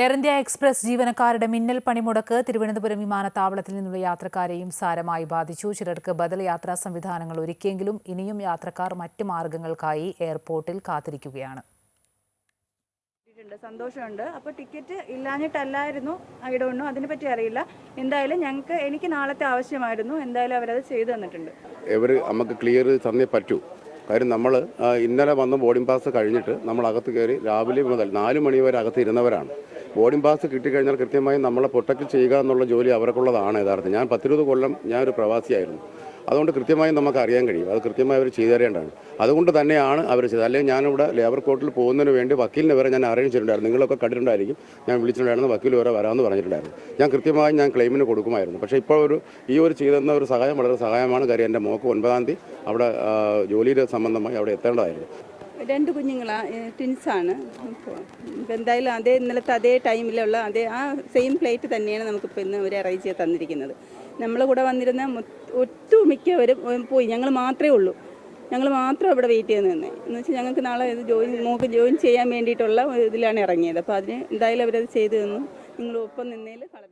Air India express ജീവനക്കാരുടെ മിന്നൽ പണിമുടക്ക് തിരുവനന്തപുരം വിമാനത്താവളത്തിൽ നിന്നുള്ള യാത്രക്കാരെയും സാരമായി ബാധിച്ചു. ചിലർക്ക് ബദൽ യാത്രാ സംവിധാനങ്ങൾ ഒരുക്കിയെങ്കിലും ഇനിയും യാത്രക്കാർ മറ്റ് മാർഗങ്ങൾക്കായി എയർപോർട്ടിൽ കാത്തിരിക്കുകയാണ്. സന്തോഷമുണ്ട്. അപ്പോൾ ടിക്കറ്റ് ഇല്ലാഞ്ഞിട്ടല്ലായിരുന്നു ഐ ഡോണ്ട് നോ അതിനെപ്പറ്റി അറിയില്ല. എന്തായാലും ഞങ്ങൾക്ക് എനിക്ക് നാളത്തെ ആവശ്യമായിരുന്നു. എന്തായാലും അവരത് ചെയ്തു തന്നിട്ടുണ്ട്. ഇവർ നമുക്ക് ക്ലിയർ തന്നേ പറ്റൂ. കാര്യം നമ്മൾ ഇന്നലെ വന്ന് ബോർഡിംഗ് പാസ് കഴിഞ്ഞിട്ട് നമ്മൾ അകത്ത് കയറി രാവിലെ മുതൽ നാല് മണി വരെ അകത്ത് ഇരുന്നവരാണ്. ബോർഡിംഗ് പാസ് കിട്ടിക്കഴിഞ്ഞാൽ കൃത്യമായി നമ്മളെ പ്രൊട്ടക്റ്റ് ചെയ്യുക എന്നുള്ള ജോലി അവർക്കുള്ളതാണ് യഥാർത്ഥം. ഞാൻ പത്തിരുപത് കൊല്ലം ഞാനൊരു പ്രവാസിയായിരുന്നു. അതുകൊണ്ട് കൃത്യമായും നമുക്ക് അറിയാൻ കഴിയും. അത് കൃത്യമായി അവർ ചെയ്തു തരേണ്ടതാണ് അതുകൊണ്ട് തന്നെയാണ് അവർ ചെയ്തത്. അല്ലെങ്കിൽ ഞാനിവിടെ ലേബർ കോർട്ടിൽ പോകുന്നതിന് വേണ്ടി വക്കീലിനെ വരെ ഞാൻ അറേഞ്ച് ചെയ്തിട്ടുണ്ടായിരുന്നു. നിങ്ങളൊക്കെ കണ്ടിട്ടുണ്ടായിരിക്കും. ഞാൻ വിളിച്ചിട്ടുണ്ടായിരുന്നു. വക്കീൽ വരെ വരാമെന്ന് പറഞ്ഞിട്ടുണ്ടായിരുന്നു. ഞാൻ കൃത്യമായി ഞാൻ ക്ലെയിമിന് കൊടുക്കുമായിരുന്നു. പക്ഷേ ഇപ്പോൾ ഒരു ഈ ഒരു ചെയ്തെന്ന ഒരു സഹായം വളരെ സഹായമാണ്. കാര്യം എന്റെ മോക്ക് ഒൻപതാം തീയതി അവിടെ ജോലിയുടെ സംബന്ധമായി അവിടെ എത്തേണ്ടതായിരുന്നു. രണ്ട് കുഞ്ഞുങ്ങളാണ് ട്വിൻസാണ് അപ്പോൾ എന്തായാലും അതേ ഇന്നലത്തെ അതേ ടൈമിലുള്ള അതേ ആ സെയിം പ്ലേറ്റ് തന്നെയാണ് നമുക്കിപ്പോൾ ഇന്ന് ഒരു അറേഞ്ച് ചെയ്ത് തന്നിരിക്കുന്നത്. നമ്മൾ കൂടെ വന്നിരുന്ന ഒട്ടുമിക്കവരും പോയി. ഞങ്ങൾ മാത്രമേ ഉള്ളൂ. ഞങ്ങൾ മാത്രം ഇവിടെ വെയിറ്റ് ചെയ്ത് നിന്നേ. എന്ന് വെച്ചാൽ ഞങ്ങൾക്ക് നാളെ ഇത് ജോയിൻ മോക്ക് ജോയിൻ ചെയ്യാൻ വേണ്ടിയിട്ടുള്ള ഇതിലാണ് ഇറങ്ങിയത്. അപ്പോൾ അതിന് എന്തായാലും അവരത് ചെയ്തു തന്നു. നിങ്ങൾ ഒപ്പം നിന്നതിൽ സന്തോഷം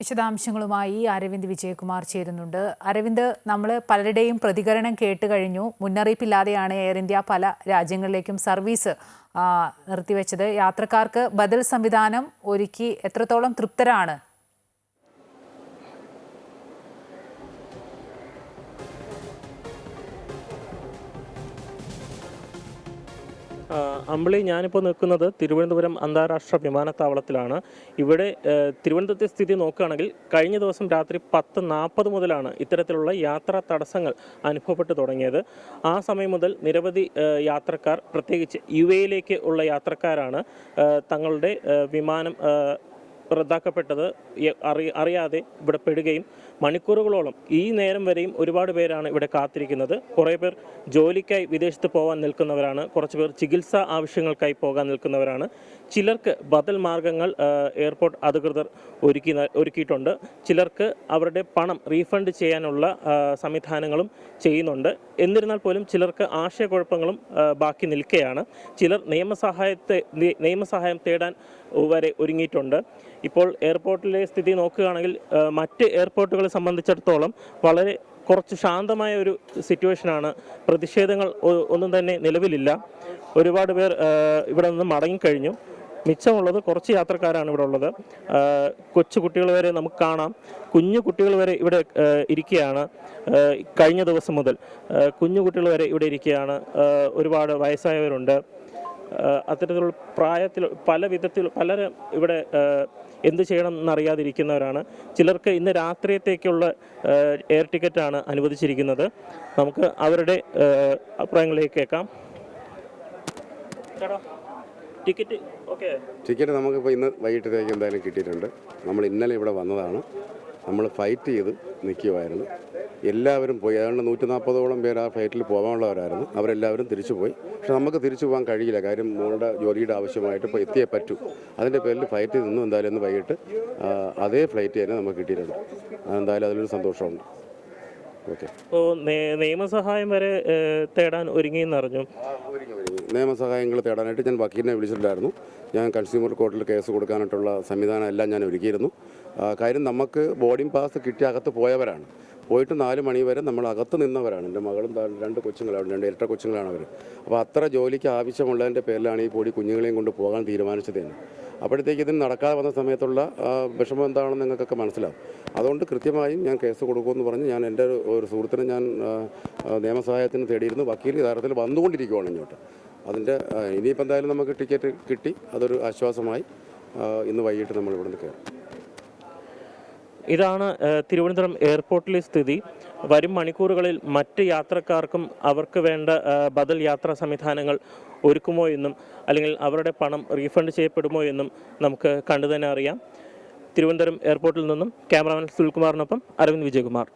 വിശദാംശങ്ങളുമായി അരവിന്ദ് വിജയകുമാർ ചേരുന്നുണ്ട്. അരവിന്ദ് നമ്മൾ പലരുടെയും പ്രതികരണം കേട്ട് കഴിഞ്ഞു. മുന്നറിയിപ്പില്ലാതെയാണ് എയർ ഇന്ത്യ പല രാജ്യങ്ങളിലേക്കും സർവീസ് നിർത്തിവെച്ചത്. യാത്രക്കാർക്ക് ബദൽ സംവിധാനം ഒരുക്കി എത്രത്തോളം തൃപ്തരാണ് അമ്പിളി ഞാനിപ്പോൾ നിൽക്കുന്നത് തിരുവനന്തപുരം അന്താരാഷ്ട്ര വിമാനത്താവളത്തിലാണ്. ഇവിടെ തിരുവനന്തപുരത്തെ സ്ഥിതി നോക്കുകയാണെങ്കിൽ കഴിഞ്ഞ ദിവസം രാത്രി പത്ത് നാൽപ്പത് മുതലാണ് ഇത്തരത്തിലുള്ള യാത്രാ തടസ്സങ്ങൾ അനുഭവപ്പെട്ടു തുടങ്ങിയത്. ആ സമയം മുതൽ നിരവധി യാത്രക്കാർ പ്രത്യേകിച്ച് യു എയിലേക്ക് ഉള്ള യാത്രക്കാരാണ് തങ്ങളുടെ വിമാനം റദ്ദാക്കപ്പെട്ടത് അറി അറിയാതെ ഇവിടെ പെടുകയും മണിക്കൂറുകളോളം ഈ നേരം വരെയും ഒരുപാട് പേരാണ് ഇവിടെ കാത്തിരിക്കുന്നത്. കുറേ പേർ ജോലിക്കായി വിദേശത്ത് പോകാൻ നിൽക്കുന്നവരാണ്. കുറച്ച് പേർ ചികിത്സാ ആവശ്യങ്ങൾക്കായി പോകാൻ നിൽക്കുന്നവരാണ്. ചിലർക്ക് ബദൽ മാർഗങ്ങൾ എയർപോർട്ട് അധികൃതർ ഒരുക്കി ഒരുക്കിയിട്ടുണ്ട്. ചിലർക്ക് അവരുടെ പണം റീഫണ്ട് ചെയ്യാനുള്ള സംവിധാനങ്ങളും ചെയ്യുന്നുണ്ട്. എന്നിരുന്നാൽ പോലും ചിലർക്ക് ആശയക്കുഴപ്പങ്ങളും ബാക്കി നിൽക്കുകയാണ് ചിലർ നിയമസഹായത്തെ നിയമസഹായം തേടാൻ വരെ ഒരുങ്ങിയിട്ടുണ്ട്. ഇപ്പോൾ എയർപോർട്ടിലെ സ്ഥിതി നോക്കുകയാണെങ്കിൽ മറ്റ് എയർപോർട്ടുകളെ സംബന്ധിച്ചിടത്തോളം വളരെ കുറച്ച് ശാന്തമായ ഒരു സിറ്റുവേഷനാണ്. പ്രതിഷേധങ്ങൾ ഒന്നും തന്നെ നിലവിലില്ല. ഒരുപാട് പേർ ഇവിടെ നിന്ന് മടങ്ങിക്കഴിഞ്ഞു. മിച്ചമുള്ളത് കുറച്ച് യാത്രക്കാരാണ് ഇവിടെ ഉള്ളത്. കൊച്ചു കുട്ടികൾ വരെ നമുക്ക് കാണാം. കുഞ്ഞു കുട്ടികൾ വരെ ഇവിടെ ഇരിക്കുകയാണ്. കഴിഞ്ഞ ദിവസം മുതൽ കുഞ്ഞു കുട്ടികൾ വരെ ഇവിടെ ഇരിക്കുകയാണ്. ഒരുപാട് വയസ്സായവരുണ്ട്. അത്തരത്തിലുള്ള പ്രായത്തിൽ പല വിധത്തിൽ പലരും ഇവിടെ എന്ത് ചെയ്യണം എന്നറിയാതിരിക്കുന്നവരാണ് ചിലർക്ക് ഇന്ന് രാത്രിയത്തേക്കുള്ള എയർ ടിക്കറ്റാണ് അനുവദിച്ചിരിക്കുന്നത്. നമുക്ക് അവരുടെ അഭിപ്രായങ്ങളിലേക്ക് കേൾക്കാം. Ticket okay. ടിക്കറ്റ് നമുക്കിപ്പോൾ ഇന്ന് വൈകിട്ടത്തേക്ക് എന്തായാലും കിട്ടിയിട്ടുണ്ട്. നമ്മൾ ഇന്നലെ ഇവിടെ വന്നതാണ്. നമ്മൾ ഫൈറ്റ് ചെയ്ത് നിൽക്കുമായിരുന്നു എല്ലാവരും പോയി. അതുകൊണ്ട് നൂറ്റി നാൽപ്പതോളം പേർ ആ ഫ്ലൈറ്റിൽ പോകാനുള്ളവരായിരുന്നു. അവരെല്ലാവരും തിരിച്ചു പോയി. പക്ഷെ നമുക്ക് തിരിച്ചു പോകാൻ കഴിയില്ല. കാര്യം മോളുടെ ജോലിയുടെ ആവശ്യമായിട്ട് ഇപ്പോൾ എത്തിയേ പറ്റൂ. അതിന്റെ പേരിൽ ഫ്ലൈറ്റിൽ നിന്നും എന്തായാലും ഇന്ന് വൈകിട്ട് അതേ ഫ്ലൈറ്റ് തന്നെ നമുക്ക് കിട്ടിയിട്ടുണ്ട്. എന്തായാലും അതിലൊരു സന്തോഷമുണ്ട്. ഓക്കെ. ഇപ്പോൾ നിയമസഹായം വരെ തേടാൻ തേടാൻ ഒരുങ്ങിയെന്നറിഞ്ഞു നിയമസഹായങ്ങൾ തേടാനായിട്ട് ഞാൻ വക്കീലിനെ വിളിച്ചിട്ടുണ്ടായിരുന്നു. ഞാൻ കൺസ്യൂമർ കോർട്ടിൽ കേസ് കൊടുക്കാനായിട്ടുള്ള സംവിധാനം എല്ലാം ഞാൻ ഒരുക്കിയിരുന്നു. കാര്യം നമുക്ക് ബോർഡിംഗ് പാസ് കിട്ടി അകത്ത് പോയവരാണ്. പോയിട്ട് നാല് മണി വരെ നമ്മൾ അകത്ത് നിന്നവരാണ്. എന്റെ മകളും രണ്ട് കൊച്ചുങ്ങളാണ് രണ്ട് ഇരട്ട കൊച്ചുങ്ങളാണ് അവർ അപ്പോൾ അത്ര ജോലിക്ക് ആവശ്യമുള്ളതിന്റെ പേരിലാണ് ഈ പൊടി കുഞ്ഞുങ്ങളെയും കൊണ്ട് പോകാൻ തീരുമാനിച്ചത് തന്നെ അപ്പോഴത്തേക്ക് ഇതിന് നടക്കാതെ വന്ന സമയത്തുള്ള വിഷമം എന്താണെന്ന് നിങ്ങൾക്കൊക്കെ മനസ്സിലാവും. അതുകൊണ്ട് കൃത്യമായും ഞാൻ കേസ് കൊടുക്കുമെന്ന് പറഞ്ഞ് ഞാൻ എന്റെ ഒരു- സുഹൃത്തിനെ ഞാൻ നിയമസഹായത്തിന് തേടിയിരുന്നു. വക്കീൽ യഥാർത്ഥത്തിൽ വന്നുകൊണ്ടിരിക്കുകയാണ് ഇങ്ങോട്ട്. അതിന്റെ ഇനിയിപ്പോൾ എന്തായാലും നമുക്ക് ടിക്കറ്റ് കിട്ടി. അതൊരു ആശ്വാസമായി ഇന്ന് വൈകിട്ട് നമ്മൾ ഇവിടെ നിന്ന് കയറും. ഇതാണ് തിരുവനന്തപുരം എയർപോർട്ടിലെ സ്ഥിതി. വരും മണിക്കൂറുകളിൽ മറ്റ് യാത്രക്കാർക്കും അവർക്ക് വേണ്ട ബദൽ യാത്രാ സംവിധാനങ്ങൾ ഒരുക്കുമോ എന്നും അല്ലെങ്കിൽ അവരുടെ പണം റീഫണ്ട് ചെയ്യപ്പെടുമോ എന്നും നമുക്ക് കണ്ടു തന്നെ അറിയാം. തിരുവനന്തപുരം എയർപോർട്ടിൽ നിന്നും ക്യാമറാമാൻ സുൽകുമാറിനൊപ്പം അരവിന്ദ് വിജയകുമാർ.